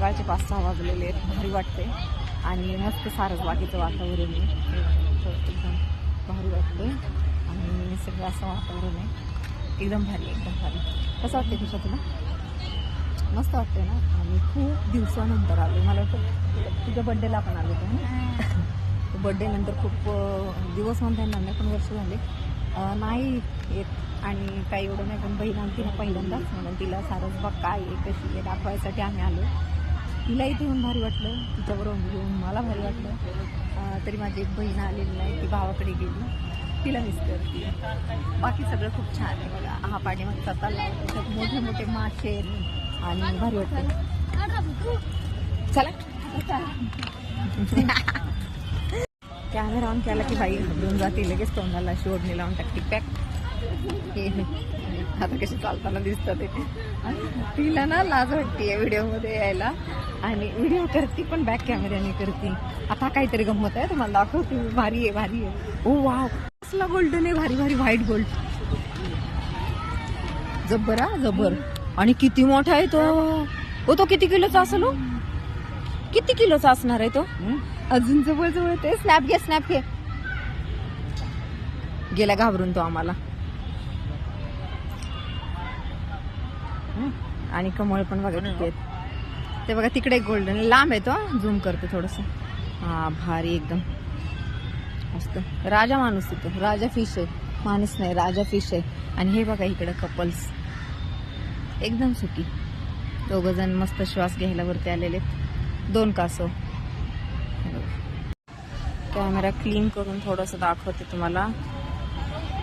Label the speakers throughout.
Speaker 1: संध्याकाळचे पाच सहा वाजलेले आहेत भारी वाटते. आणि मस्त सारस बागेचं वातावरण आहे. एकदम भारी वाटते. आणि सगळं असं वातावरण आहे. एकदम भारी एकदम भारी. कसं वाटते तुझ्या तुला? मस्त वाटते ना? आणि खूप दिवसानंतर आलो. मला वाटतं तुझ्या बड्डेला आपण आलो होतो ना? बड्डे नंतर खूप दिवस म्हणता येणार नाही पण वर्ष झाले. नाही येत. आणि काही एवढं नाही पण बहीण ना पहिल्यांदाच म्हणून तिला सारसबाग काय आहे कशी आहे दाखवायसाठी आम्ही आलो. तिला इथे येऊन भारी वाटलं. तिच्याबरोबर म्हणजे येऊन मला भारी वाटलं. तरी माझी एक बहीण आलेली नाही ती भावाकडे गेली. तिला मिस करते. बाकी सगळं खूप छान आहे बघा. हा पाठीमागचा तलाव त्याच्यात मोठे मोठे मासे आणि भारी वाटलं चला. कॅमेरा ऑन केला की बाई घाबरून जाते. लगेच तोंडाला शोधणे लावून टाकते. पॅक आता कशी चालताना दिसतात ते. तिला ना लाज वाटते व्हिडिओमध्ये यायला. आणि व्हिडिओ करते पण बॅक कॅमेऱ्याने करते. आता काहीतरी गंमत आहे तुम्हाला दाखवते. भारी आहे भारी आहे. ओ वा कसला गोल्डन आहे भारी भारी व्हाईट गोल्ड जब्बर हा जब्बर. आणि किती मोठा आहे तो. ओ तो किती किलोचा असेल? किती किलोचा असणार आहे तो? अजून जवळ जवळ ते. स्नॅप घे स्नॅप घे. गेला घाबरून तो आम्हाला. आणि कमळ पण बघा किती आहेत. ते बघा तिकडे गोल्डन लांब आहे तो झूम करते थोडस. हा भारी एकदम. मस्त. राजा माणूस तिथं राजा फिश आहे. माणूस नाही राजा फिश आहे. आणि हे बघा इकडे कपल्स एकदम सुखी. दोघ जण मस्त श्वास घ्यायला वरती आलेले. दोन कासव. कॅमेरा क्लीन करून थोडस दाखवते तुम्हाला.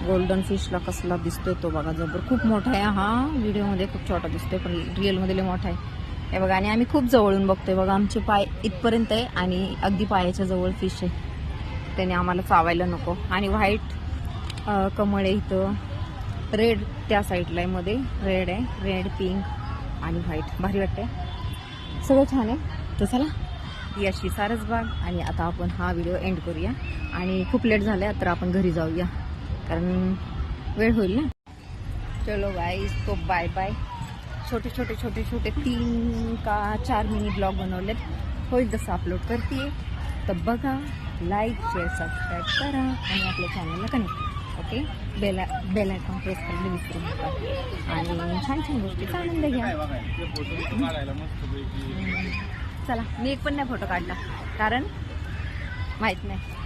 Speaker 1: गोल्डन फिशला कसला दिसतोय तो बघा जबर. खूप मोठा आहे. हा व्हिडिओमध्ये खूप छोटा दिसतोय पण रिअलमध्ये लय मोठा आहे. हे बघा आणि आम्ही खूप जवळून बघतोय. बघा आमचे पाय इथपर्यंत आहे आणि अगदी पायाच्या जवळ फिश आहे. त्याने आम्हाला चावायला नको. आणि व्हाईट कमळ आहे इथं. रेड त्या साईडला आहे मध्ये. रेड आहे. रेड पिंक आणि व्हाईट भारी वाटते सगळं छान आहे. तर चला ही अशी सारसबाग. आणि आता आपण हा व्हिडिओ एंड करूया. आणि खूप लेट झाला तर आपण घरी जाऊया. कारण वेळ होईल ना. चलो गाईज तो बाय बाय छोटे छोटे छोटे छोटे तीन का चार मिनी ब्लॉग बनवलेत. होईल तसं अपलोड करते तर बघा लाईक शेअर सबस्क्राईब करा आणि आपल्या चॅनलला connect okay bell bell icon press करायला विसरू नका. आणि छान छान गोष्टीचा आनंद घ्या. चला मी एक पण नाही फोटो काढला. कारण माहीत नाही.